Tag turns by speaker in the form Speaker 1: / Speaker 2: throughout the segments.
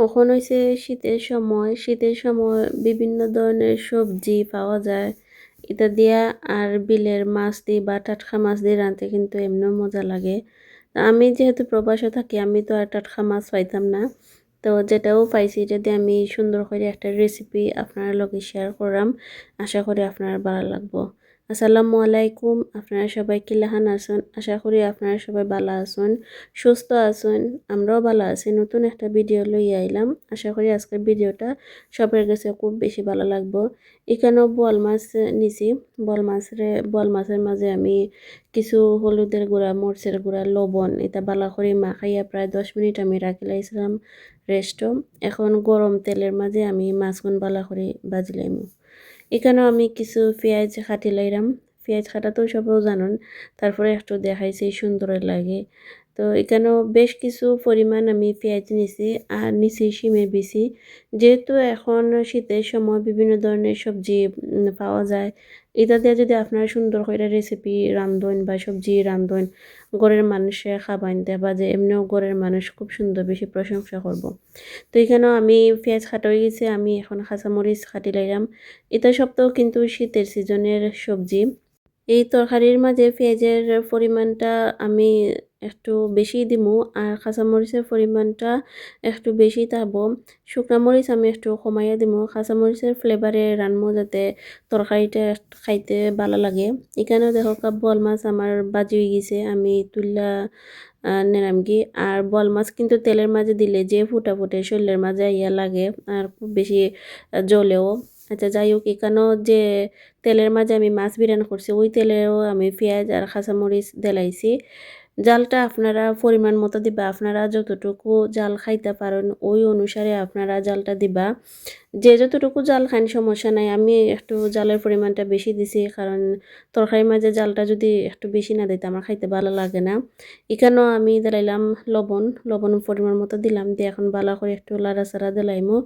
Speaker 1: এখন হইছে? শীতের সময়। শীতের সময় বিভিন্ন ধরনের সবজি পাওয়া যায়। এটা দিয়া আর বিলের মাছ দিয়ে বা টাটকা মাছ দিয়ে রাঁধতে কিন্তু এমনিও মজা লাগে। আমি যেহেতু প্রবাসে থাকি, আমি তো আর টাটকা মাছ পাইতাম না। তো যেটাও পাইছি দিয়ে আমি সুন্দর করে একটা রেসিপি আপনার লগে শেয়ার করলাম আশা করি আপনার ভালো লাগবো। আসসালামু আলাইকুম। আপনারা সবাই কিলাহান আছেন? আশা করি আপনারা সবাই ভালো আছেন, সুস্থ আছেন, আমরাও ভালো আছি। নতুন একটা ভিডিও লই আইলাম। আশা করি আজকের ভিডিওটা সবার কাছে খুব বেশি ভালো লাগবো। এখানেও বল মাছ নিছি। বল মাছের বল মাছের মাঝে আমি কিছু হলুদের গুঁড়া, মরচের গুঁড়া, লবণ, এটা বালা করে মাখাইয়া প্রায় দশ মিনিট আমি রাখি লাইছিলাম রেস্টও এখন গরম তেলের মাঝে আমি মাছগুন বালা করে বাজি লাইমু। এখানেও আমি কিছু পেঁয়াজ খাটি লাইলাম পেঁয়াজ খাটা তো সবাই জানুন, তারপরে একটু দেখাইছি, সুন্দর লাগে। তো এখানেও বেশ কিছু পরিমাণ আমি পেঁয়াজ নিছি আর নিছি শিমে বিছি যেহেতু এখন শীতের সময় বিভিন্ন ধরনের সবজি পাওয়া যায় এটা দিয়ে যদি আপনারা সুন্দর করে রেসিপি রান্ধন বা সবজি রান্ধন গড়ের মানুষে খাবাইন বা যে এমনিও ঘরের মানুষ খুব সুন্দর বেশি প্রশংসা করব। তো এখানেও আমি পেঁয়াজ হয়ে গেছে, আমি এখন খাঁচামরিচ কাটি লাইলাম। এটা সপ্তাহ কিন্তু শীতের সিজনের সবজি। এই তরকারির মাঝে পেঁয়াজের পরিমাণটা আমি একটু বেশি দিমু আর কাঁচামরিচের পরিমাণটা একটু বেশি থাকব শুকনো মরিচ আমি একটু কমাইয়া দিমু। কাঁচামরিচের ফ্লেভারে রানমো যাতে তরকারিটা খাইতে ভালো লাগে। এখানেও দেখো কাপ বল মাছ আমার বাজি হয়ে গেছে। আমি তুল্লা নেরামগি আর বল মাছ কিন্তু তেলের মাঝে দিলে যে ফুটা ফুটে শরীরের মাঝে ইয়া লাগে আর খুব বেশি জ্বলেও। আচ্ছা যাই হোক এখানেও যে তেলের মাঝে আমি মাছ বিরান করছি ওই তেলেও আমি পেঁয়াজ আর কাঁচামরিচ দেলাইছি। জালটা আপনারা পরিমাণ মতো দিবা। আপনারা যতটুকু জাল খাইতে পারেন, ওই অনুসারে আপনারা জালটা দিবা। যে যতটুকু জাল খান সমস্যা নাই। আমি একটু জালের পরিমাণটা বেশি দিছি, কারণ তরকারির মাঝে জালটা যদি একটু বেশি না দিতে, আমার খাইতে ভালো লাগে না। এখানেও আমি দিলাইলাম লবণ। লবণ পরিমাণ মতো দিলাম, দিয়ে এখন বালা করে একটু লাড়া চাড়া দিলাইমো,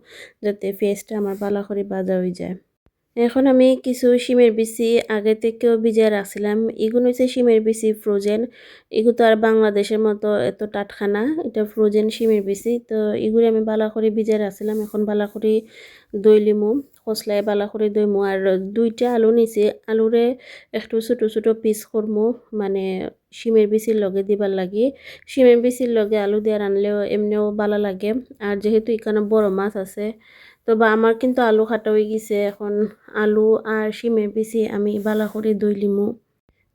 Speaker 1: যাতে পেঁয়াজটা আমার বালা করে বাজা হয়ে যায়। এখন আমি কিছু শিমের বিচি আগে থেকেও ভিজিয়ে রাখছিলাম। এগুলো হচ্ছে শিমের বিচি ফ্রোজেন এগুলো তো আর বাংলাদেশের মতো এত টাটকা না। এটা ফ্রোজেন শিমের বিচি। তো এগুলো আমি বালা করে ভিজিয়ে রাখছিলাম। এখন বালা করে দই লিমু কসলায় বালা করে দইমু আর দুইটা আলু নিছি আলুরে একটু ছোটো ছোটো পিস করমু। মানে শিমের বিচির লগে দিবার লাগে। শিমের বিচির লগে আলু দিয়ে রানলেও এমনিও ভালো লাগে। আর যেহেতু এখানে বড় মাছ আছে তো বা আমার কিন্তু আলু খাটা হয়ে গেছে এখন। আলু আর শিমের বিচি আমি বালা করে দই লিমু।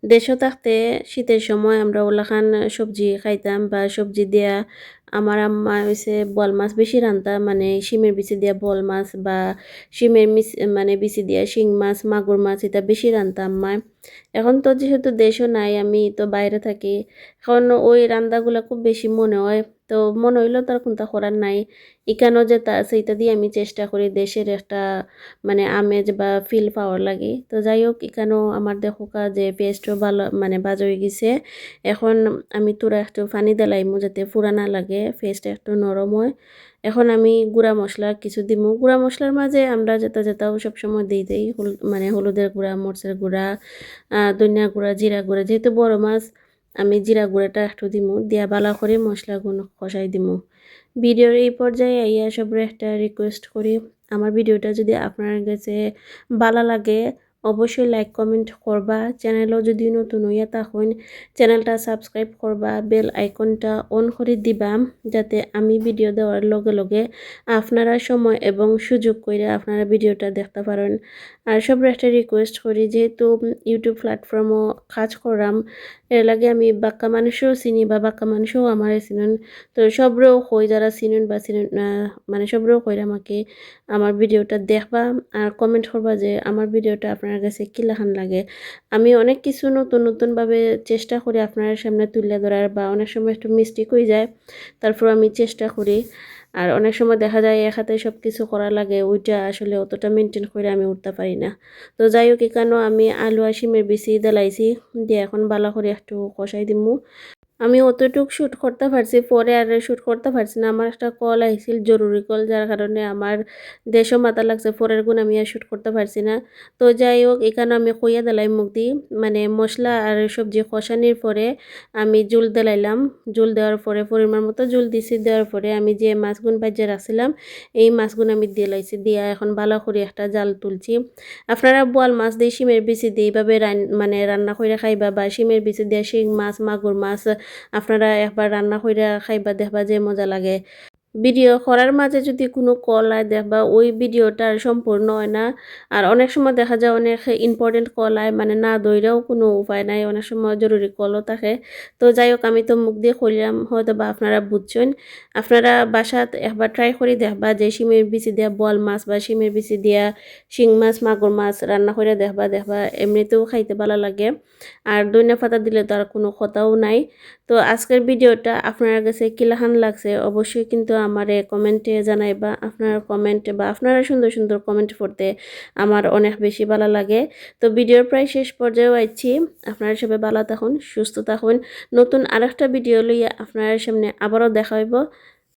Speaker 1: দেশও থাকতে শীতের সময় আমরা ওলাখান সবজি খাইতাম বা সবজি দেয়া আমার আম্মা হয়েছে বল মাছ বেশি রান্তা মানে শিমের বিচি দিয়া বল মাছ বা শিমের মিচ মানে বিচি দিয়া শিং মাছ, মাগুর মাছ এটা বেশি রান্তা আম্মা। এখন তো যেহেতু দেশও নাই, আমি তো বাইরে থাকি। এখন ওই রান্দাগুলো খুব বেশি মনে হয়। তো মনে হইলেও তার কোনটা করার নাই। এখানেও যেটা আছে, এটা দিয়ে আমি চেষ্টা করি দেশের একটা মানে আমেজ বা ফিল পাওয়ার লাগে। তো যাই হোক, এখানেও আমার দেখো যে পেস্টও ভালো মানে বাজ হয়ে গেছে। এখন আমি তোরা একটু পানি দিলাইমু যাতে ফুরানা লাগে পেস্টটা একটু নরম হয়। এখন আমি গুঁড়া মশলা কিছু দিমু। গুঁড়া মশলার মাঝে আমরা যেটা যেটাও সবসময় দিই দিই মানে হলুদের গুঁড়া, মরচের গুঁড়া ধনিয়া গুঁড়া, জিরা গুঁড়া, যেহেতু বড় মাছ আমি জিরা গুঁড়াটা একটু দিমু, দিয়া ভালো করে মশলাগুলো কষাই দিমু। ভিডিওর এই পর্যায়ে আইয়া সবরে একটা রিকোয়েস্ট করি। আমার ভিডিওটা যদি আপনার কাছে ভালো লাগে অবশ্যই লাইক কমেন্ট করবা। চ্যানেলও যদি নতুন হইয়া থাকুন চ্যানেলটা সাবস্ক্রাইব করবা বেল আইকনটা অন করে দিবা, যাতে আমি ভিডিও দেওয়ার লগে লগে আপনারা সময় এবং সুযোগ করে আপনারা ভিডিওটা দেখতে পারেন। আর সব একটা রিকোয়েস্ট করি, যেহেতু ইউটিউব প্ল্যাটফর্মও কাজ করাম, এর লাগে আমি বাক্কা মানুষও চিনি বা বাক্কা মানুষও আমার চিনুন। তো সবরেও কই যারা চিনুন বা চিনুন মানে সবরেও কইরা আমাকে আমার ভিডিওটা দেখবা আর কমেন্ট করবা যে আমার ভিডিওটা আপনার কাছে কিলাখান লাগে। আমি অনেক কিছু নতুন নতুনভাবে চেষ্টা করি আপনার সামনে তুলে ধরার বা অনেক সময় একটু মিস্টেক হয়ে যায়, তারপর আমি চেষ্টা করি। আর অনেক সময় দেখা যায় এক হাতে সব কিছু করা লাগে, ওইটা আসলে অতটা মেনটেন করে আমি উঠতে পারি না। তো যাই হোক, এখানেও আমি আলু আর শিমের বেশি দেলাইছি, দিয়ে এখন বালা করে একটু কষাই দিমু। আমি অতটুকু শ্যুট করতে পারছি, পরে আর শ্যুট করতে পারছি না। আমার একটা কল আইছিল, জরুরি কল যার কারণে আমার দেশও মাথা লাগছে, পরের গুণ আমি আর শ্যুট করতে পারছি না। তো যাই হোক, এখানে আমি কইয়া দিলাই মুখ দি মানে মশলা আর সবজি কষানির পরে আমি জুল দিলাইলাম। জুল দেওয়ার পরে, পরিমাণ মতো জুল দিছি, দেওয়ার পরে আমি যে মাছগুন ভাজে রাখছিলাম, এই মাছগুন আমি দিয়ে লাইছি, দিয়া এখন ভালো করে একটা জাল তুলছি। আপনারা বোয়াল মাছ দিয়ে, শিমের বিচি দিয়ে এইভাবে মানে রান্না করে খাইবা, বা শিমের বিচি দিয়ে শিং মাছ, মাগুর মাছ আপনারা একবার রান্না কইরা খাইবা দেখবা যে মজা লাগে। ভিডিও করার মাঝে যদি কোনো কল আয় দেখবা ওই ভিডিওটা সম্পূর্ণ হয় না, আর অনেক সময় দেখা যায় অনেক ইম্পর্টেন্ট কল আয় মানে না দইরাও কোনো উপায় নাই, অনেক সময় জরুরি কলও থাকে। তো যাই হোক, আমি তো মুখ দিয়ে খুললাম হয়তো বা আপনারা বুঝছেন। আপনারা বাসাত একবার ট্রাই করে দেখবা যে শিমের বিচি দিয়া বল মাছ বা শিমের বিচি দিয়া শিং মাছ, মাগুর মাছ রান্না করে দেখবা দেখবা এমনিতেও খাইতে ভালো লাগে। আর দইনা পাতা দিলে তো আর কোনো কথাও নাই। তো আজকের ভিডিওটা আপনার কাছে কিলাহান লাগছে, অবশ্যই কিন্তু আমারে কমেন্টে জানাই বা আপনার কমেন্ট বা আপনারা সুন্দর সুন্দর কমেন্ট পড়তে আমার অনেক বেশি ভালো লাগে। তো ভিডিওর প্রায় শেষ পর্যায়েও আইছি। আপনারা সবাই ভালো থাকুন, সুস্থ থাকুন। নতুন আরেকটা ভিডিও লইয়া আপনার সামনে আবারও দেখা হইব।